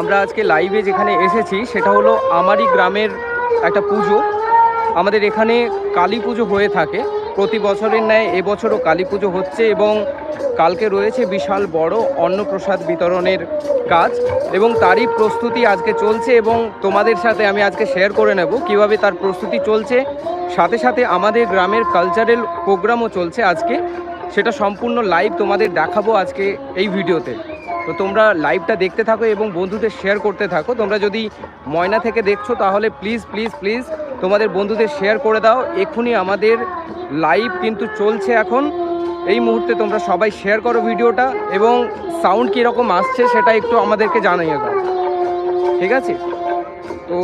আমরা আজকে লাইভে যেখানে এসেছি, সেটা হলো আমারই গ্রামের একটা পুজো। আমাদের এখানে কালী পুজো হয়ে থাকে। প্রতি বছরের ন্যায় এবছরও কালী পুজো হচ্ছে এবং কালকে রয়েছে বিশাল বড় অন্নপ্রসাদ বিতরণের কাজ এবং তারই প্রস্তুতি আজকে চলছে এবং তোমাদের সাথে আমি আজকে শেয়ার করে নেব কীভাবে তার প্রস্তুতি চলছে। সাথে সাথে আমাদের গ্রামের কালচারাল প্রোগ্রামও চলছে আজকে। সেটা সম্পূর্ণ লাইভ তোমাদের দেখাবো আজকে এই ভিডিওতে তো তোমরা লাইভটা দেখতে থাকো এবং বন্ধুদের শেয়ার করতে থাকো। তোমরা যদি ময়না থেকে দেখছ, তাহলে প্লিজ প্লিজ প্লিজ তোমাদের বন্ধুদের শেয়ার করে দাও। এক্ষুনি আমাদের লাইভ কিন্তু চলছে এখন। এই মুহূর্তে তোমরা সবাই শেয়ার করো ভিডিওটা এবং সাউন্ড কীরকম আসছে সেটা একটু আমাদেরকে জানিয়ে দাও। ঠিক আছে? তো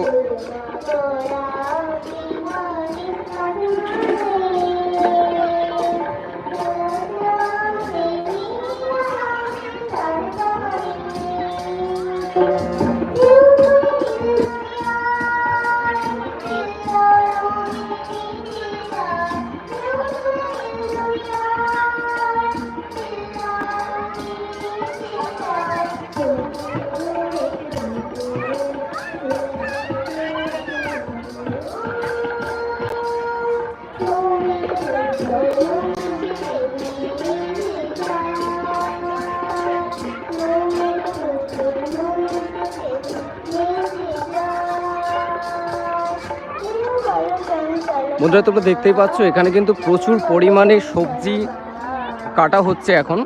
বন্ধুরা, তোমরা দেখতেই পাচ্ছ, এখানে কিন্তু প্রচুর পরিমাণে সবজি কাটা হচ্ছে এখন।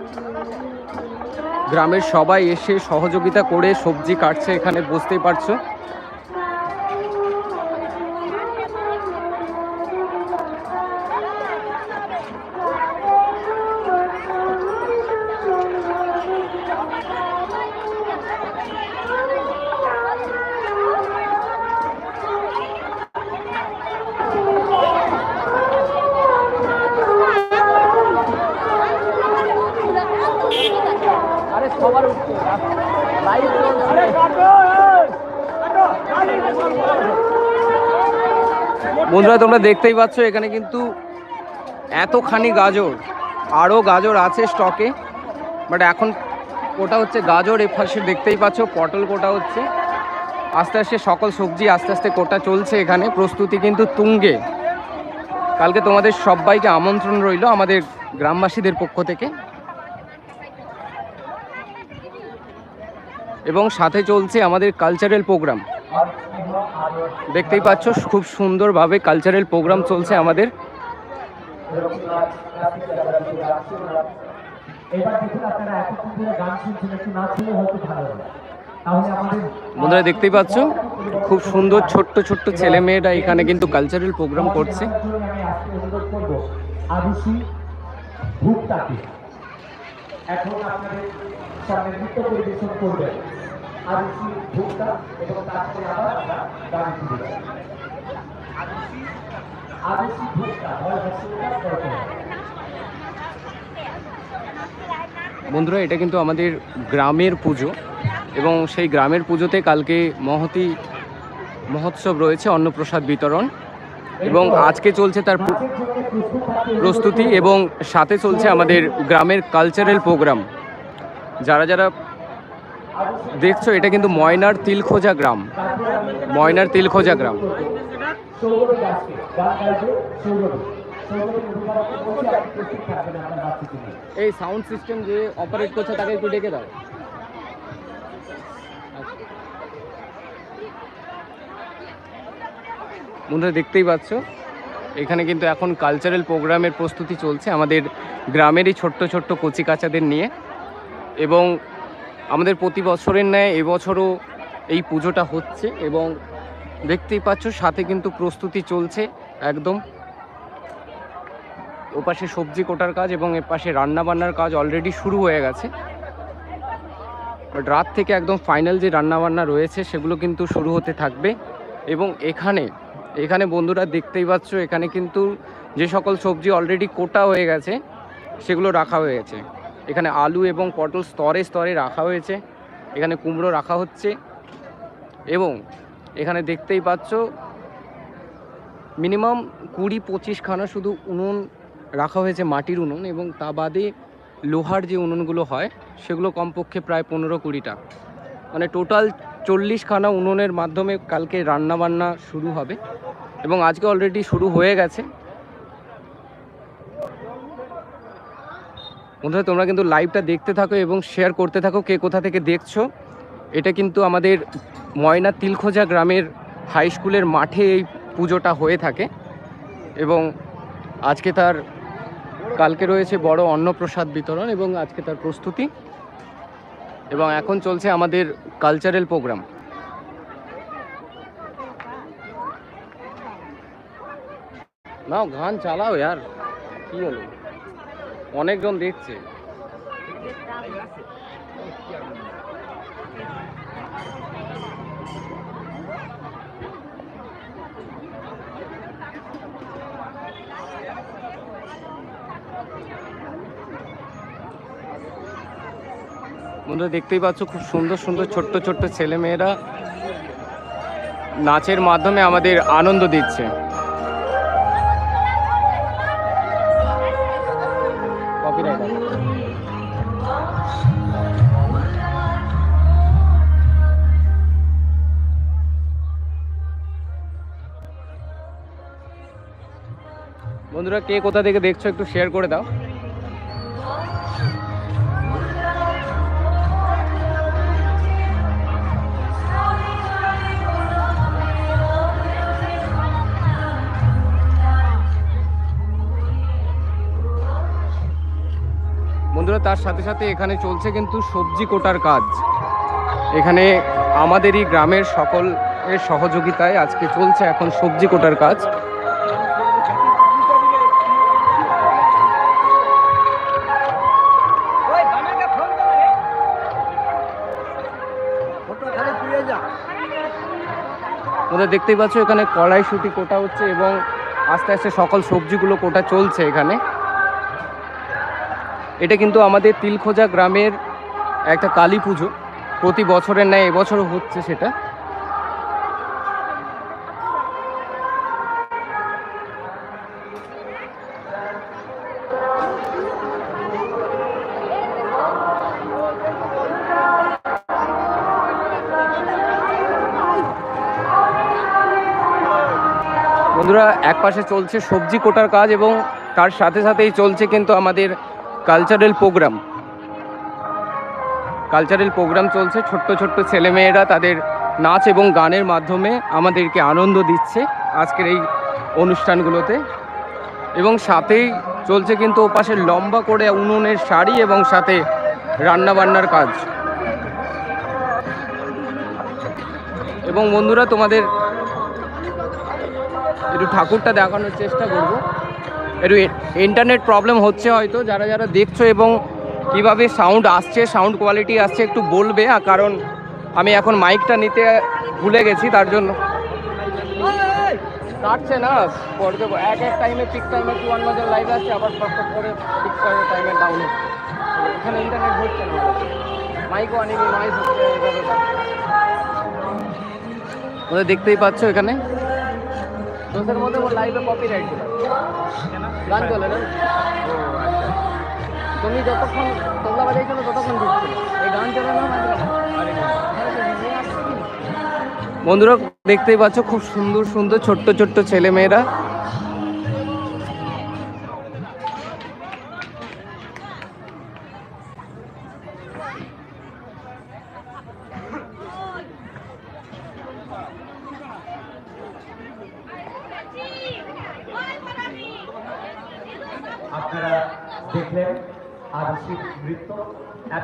গ্রামের সবাই এসে সহযোগিতা করে সবজি কাটছে, এখানে বুঝতেই পারছ। বন্ধুরা, তোমরা দেখতেই পাচ্ছ, এখানে কিন্তু এতখানি গাজর আরও গাজর আছে স্টকে বাট এখন কোটা হচ্ছে গাজর, এ পাশে দেখতেই পাচ্ছ, পটল কোটা হচ্ছে। আস্তে আস্তে সকল সবজি আস্তে আস্তে কোটা চলছে এখানে, প্রস্তুতি কিন্তু তুঙ্গে। কালকে তোমাদের সবাইকে আমন্ত্রণ রইল আমাদের গ্রামবাসীদের পক্ষ থেকে। এবং সাথে চলছে আমাদের কালচারাল প্রোগ্রাম দেখতেই পাচ্ছ, খুব সুন্দরভাবে কালচারাল প্রোগ্রাম চলছে আমাদের। বন্ধুরা, দেখতেই পাচ্ছ, খুব সুন্দর ছোট্ট ছোট্ট ছেলে মেয়েরা এখানে কিন্তু কালচারাল প্রোগ্রাম করছে। এখন আপনাদের সামনে নৃত্য পরিবেশন করবেন। ভুক্তা এবং তারপরে আবার গান শুরু ভুক্তা হয় বন্ধুরা এটা কিন্তু আমাদের গ্রামের পুজো এবং সেই গ্রামের পুজোতে কালকে মহতি মহোৎসব রয়েছে অন্নপ্রসাদ বিতরণ এবং আজকে চলছে তার প্রস্তুতি এবং সাথে চলছে আমাদের গ্রামের কালচারাল প্রোগ্রাম যারা যারা দেখছ, এটা কিন্তু ময়নার তিলখোজা গ্রাম। ময়নার তিলখোজা গ্রাম। এই সাউন্ড সিস্টেম যে অপারেট করছে, তাকে একটু ডেকে দাও। বন্ধুরা, দেখতেই পাচ্ছ? এখানে কিন্তু এখন কালচারাল প্রোগ্রামের প্রস্তুতি চলছে আমাদের গ্রামেরই ছোট্ট ছোট্ট কচি কাচাদের নিয়ে। এবং আমাদের প্রতি বছরের ন্যায় এবছরও এই পুজোটা হচ্ছে এবং দেখতেই পাচ্ছ সাথে কিন্তু প্রস্তুতি চলছে একদম। ওপাশে সবজি কোটার কাজ এবং এপাশে রান্না বান্নার কাজ অলরেডি শুরু হয়ে গেছে। বাট রাত থেকে একদম ফাইনাল যে রান্না বান্না রয়েছে সেগুলো কিন্তু শুরু হতে থাকবে এবং এখানে এখানে বন্ধুরা দেখতেই পাচ্ছ এখানে কিন্তু যে সকল সবজি অলরেডি কোটা হয়ে গেছে সেগুলো রাখা হয়েছে এখানে আলু এবং পটল স্তরে স্তরে রাখা হয়েছে। এখানে কুমড়ো রাখা হচ্ছে। এবং এখানে দেখতেই পাচ্ছ, মিনিমাম কুড়ি পঁচিশখানা শুধু উনুন রাখা হয়েছে, মাটির উনুন। এবং তা বাদে লোহার যে উনুনগুলো হয়, সেগুলো কমপক্ষে প্রায় পনেরো কুড়িটা। মানে টোটাল চল্লিশখানা উনুনের মাধ্যমে কালকে রান্না বান্না শুরু হবে। এবং আজকে অলরেডি শুরু হয়ে গেছে। বন্ধুরা, তোমরা কিন্তু লাইভটা দেখতে থাকো এবং শেয়ার করতে থাকো কে কোথা থেকে দেখছ। এটা কিন্তু আমাদের ময়না তিলখোজা গ্রামের হাই স্কুলের মাঠে এই পুজোটা হয়ে থাকে এবং আজকে তার কালকে রয়েছে বড় অন্নপ্রসাদ বিতরণ এবং আজকে তার প্রস্তুতি এবং এখন চলছে আমাদের কালচারাল প্রোগ্রাম নাও, গান চালাও यार কি হলো? অনেকজন দেখছে বন্ধুরা, দেখতেই পাচ্ছ খুব সুন্দর সুন্দর ছোট্ট ছোট্ট ছেলেমেয়েরা নাচের মাধ্যমে আমাদের আনন্দ দিচ্ছে। বন্ধুরা, কে কোথা থেকে দেখছ একটু শেয়ার করে দাও। বন্ধুরা, তার সাথে সাথে এখানে চলছে কিন্তু সবজি কোটার কাজ। এখানে আমাদেরই গ্রামের সকল এর সহযোগিতায় আজকে চলছে এখন সবজি কোটার কাজ। তোমরা দেখতেই পাচ্ছ এখানে কড়াইশুটি কোটা হচ্ছে এবং আস্তে আস্তে সকল সবজিগুলো কোটা চলছে এখানে। এটা কিন্তু আমাদের তিলখোজা গ্রামের একটা কালী পুজো। প্রতি বছরের ন্যায় এবছরও হচ্ছে সেটা। বন্ধুরা, এক পাশে চলছে সবজি কোটার কাজ এবং তার সাথে সাথেই চলছে কিন্তু আমাদের কালচারাল প্রোগ্রাম কালচারাল প্রোগ্রাম চলছে, ছোট্ট ছোট্ট ছেলেমেয়েরা তাদের নাচ এবং গানের মাধ্যমে আমাদেরকে আনন্দ দিচ্ছে আজকের এই অনুষ্ঠানগুলোতে। এবং সাথেই চলছে কিন্তু ওপাশে লম্বা করে উনুনের শাড়ি এবং সাথে রান্না বান্নার কাজ। এবং বন্ধুরা, তোমাদের একটু ঠাকুরটা দেখানোর চেষ্টা করব। একটু ইন্টারনেট প্রবলেম হচ্ছে হয়তো, যারা যারা দেখছ এবং কীভাবে সাউন্ড আসছে সাউন্ড কোয়ালিটি আসছে, একটু বলবে কারণ আমি এখন মাইকটা নিতে ভুলে গেছি, তার জন্য। কাটছে না পরে এক এক টাইমে পিক টাইমে টু ওয়ান মাঝে লাইভ আসছে, আবার ফট ফট করে পিক টাইমে ডাউন হচ্ছে। এখানে ইন্টারনেট হচ্ছে না। মাইকও আনিনি নয়েজ হচ্ছে দেখতেই পাচ্ছ এখানে? মধ্যে ওর গান চলে না? তুমি যতক্ষণ তোমরা ততক্ষণ এই গান চলে না গান চলে না। বন্ধুরা, দেখতেই পাচ্ছ, খুব সুন্দর সুন্দর, ছোট্ট ছোট্ট ছেলে মেয়েরা আপনারা দেখলেন আদিশির নৃত্য এত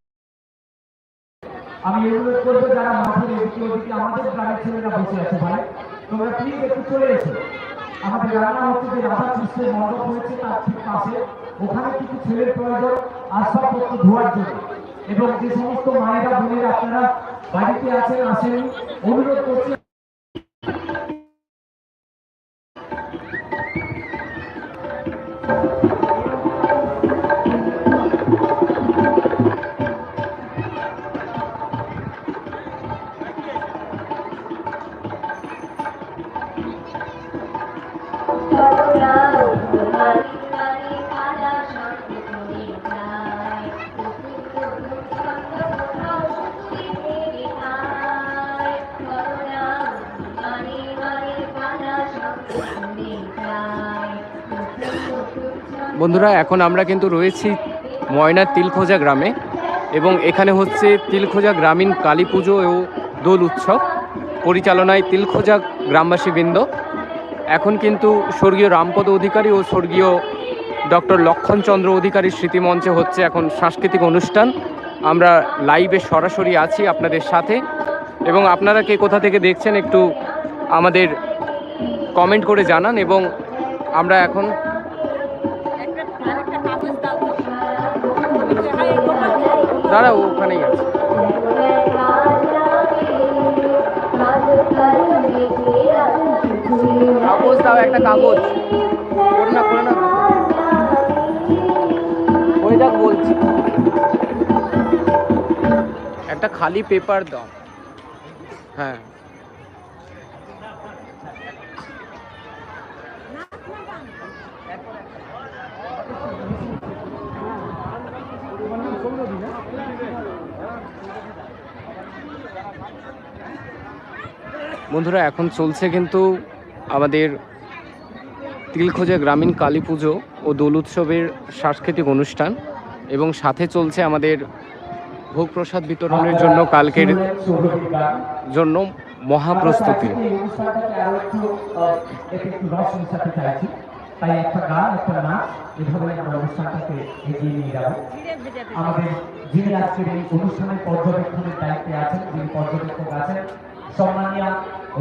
আমি অনুরোধ করব যারা মাঠের এদিকে ওদিকে আমাদের গ্রামের ছেলেরা বসে আছে ভাই। তোমরা ঠিক একটু চলে এসো। আমাদের রান্না হচ্ছে যে রাধা কৃষ্ণের মণ্ডপ হয়েছে তার ঠিক পাশে। ওখানে কিছু ছেলের প্রয়োজন, আসবাবপত্র ধোয়ার জন্য। এবং যে সমস্ত মায়েরা, বোনেরা আপনারা বাড়িতে আছেন আসেন অনুরোধ করছি বন্ধুরা, এখন আমরা কিন্তু রয়েছি ময়নার তিলখোজা গ্রামে এবং এখানে হচ্ছে তিলখোজা গ্রামীণ কালী পুজো ও দোল উৎসব পরিচালনায় তিলখোজা গ্রামবাসীবৃন্দ। এখন কিন্তু স্বর্গীয় রামপদ অধিকারী ও স্বর্গীয় ডক্টর লক্ষণচন্দ্র অধিকারীর স্মৃতিমঞ্চে হচ্ছে এখন সাংস্কৃতিক অনুষ্ঠান। আমরা লাইভে সরাসরি আছি আপনাদের সাথে। এবং আপনারা কে কোথা থেকে দেখছেন একটু আমাদের কমেন্ট করে জানান এবং আমরা এখন দাঁড়া ও ওখানেই আছে। কাগজ দাও, একটা কাগজ। করে না করে না। ওই দেখ বলছি। একটা খালি পেপার দাও। হ্যাঁ। বন্ধুরা, এখন চলছে কিন্তু আমাদের তিলখোজা গ্রামীণ কালী পুজো ও দোল উৎসবের সাংস্কৃতিক অনুষ্ঠান এবং সাথে চলছে আমাদের ভোগ প্রসাদ বিতরণের জন্য কালকের জন্য মহাপ্রস্তুতি। তাই একটা গান, একটা নাচ এভাবে আমরা অনুষ্ঠানটাকে এগিয়ে নিয়ে যাব। আমাদের যিনি আজকের এই অনুষ্ঠানের পর্যবেক্ষণের দায়িত্বে আছেন, যিনি পর্যবেক্ষক আছেন, সম্মানীয়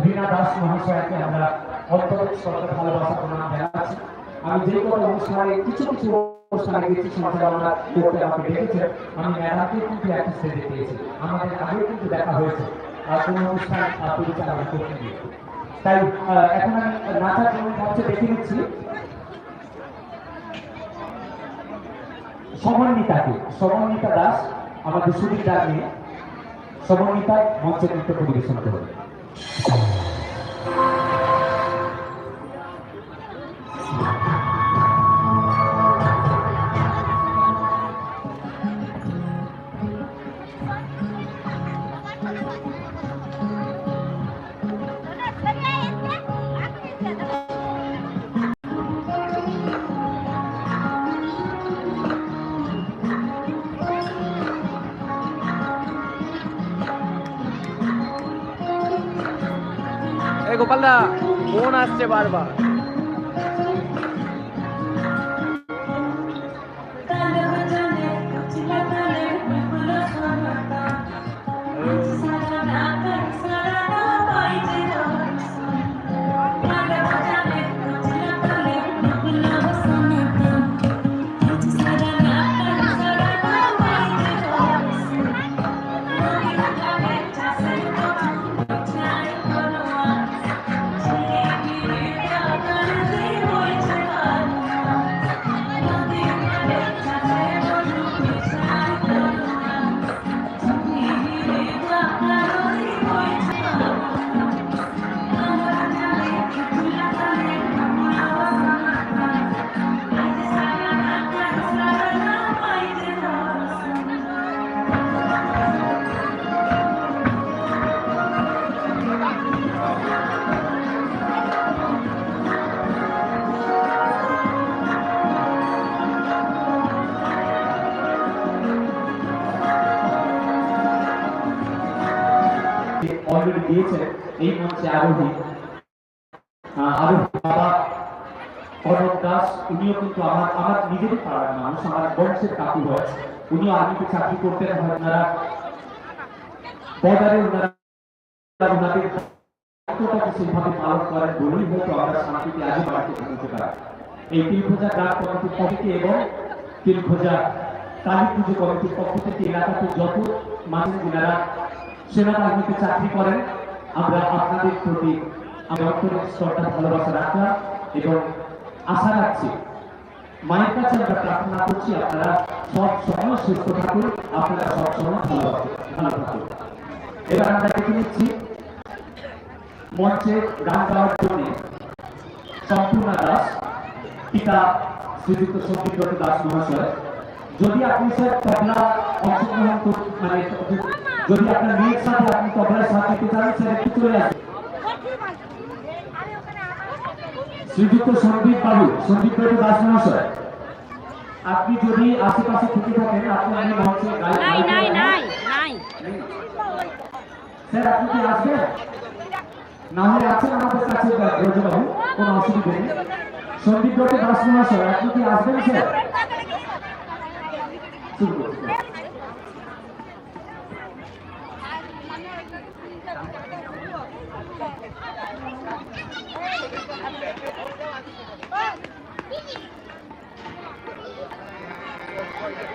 রীনা দাস মহাশয়কে আমরা অন্তরিক শ্রদ্ধা ভালোবাসা প্রণাম জানাচ্ছি। আমি যে কোনো অনুষ্ঠানে কিছু কিছু অনুষ্ঠানে গেছি সঞ্চালনা করতে আমাকে আমি কিন্তু স্টেজে পেয়েছি। আমাদের আগে কিন্তু দেখা হয়েছে। আর কোনো অনুষ্ঠান পরিচালনা করতে গিয়ে। তাই এখন আমি নাচার জন্য মঞ্চে দেখে নিচ্ছি। সমন্বিতাকে, সমন্বিতা দাস, আমাদের দাস নিয়ে সমন্বিতা মঞ্চে নৃত্য পরিবেশন করবে এই গোপালদা ফোন আসছে বারবার। কনক দাস, উনিও কিন্তু আমার আমার নিজেরই পাড়ার মানুষ, আমার বংশের কাকু হয়। উনিও আর্মিতে চাকরি করতেন ওনারা বর্ডারে ওনারা ওনাদের দায়িত্বটাকে সেইভাবে পালন করেন বলেই হয়তো আমরা শান্তিতে আজও বাড়িতে থাকতে পারি। এই তিলখোজা গ্রাম কমিটির কমিটি এবং তিলখোজা কালী পুজো কমিটির পক্ষ থেকে এলাকাতে যত মানুষ যারা সেনাবাহিনীতে চাকরি করেন, আমরা আপনাদের প্রতি আমরা অন্তরিক শ্রদ্ধা, ভালোবাসা রাখলাম এবং আশা রাখছি। মায়ের কাছে আমরা প্রার্থনা করছি, আপনারা সব সময় সুস্থ থাকুন, আপনারা সব সময় ভালো ভালো থাকুন। এবার আমরা দেখে নিচ্ছি মঞ্চে গান গাওয়ার জন্য সম্পূর্ণা দাস, পিতা শ্রীযুক্ত সন্দীপব্রত দাস মহাশয়। যদি আপনি স্যার তবলা অংশগ্রহণ করতে মানে যদি আপনার মেয়ের সাথে আপনি তবলার সাথ দিতে চান স্যার একটু চলে আসুন শ্রীযুক্ত সন্দীপ বাবু সন্দীপ বাবু দাস মহাশয় আপনি যদি আশেপাশে থেকে থাকেন আপনি আমি মঞ্চে নাই নাই নাই নাই। স্যার আপনি কি আসবেন না হলে আছেন আমাদের কাছে ব্রজবাবু কোনো অসুবিধা নেই। সন্দীপ বাবু দাস মহাশয় আপনি কি আসবেন স্যার?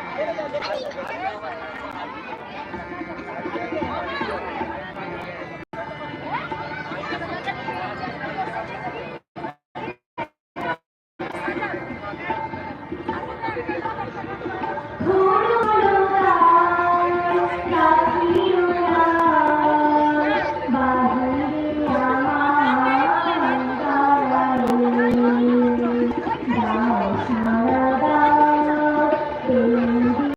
I'm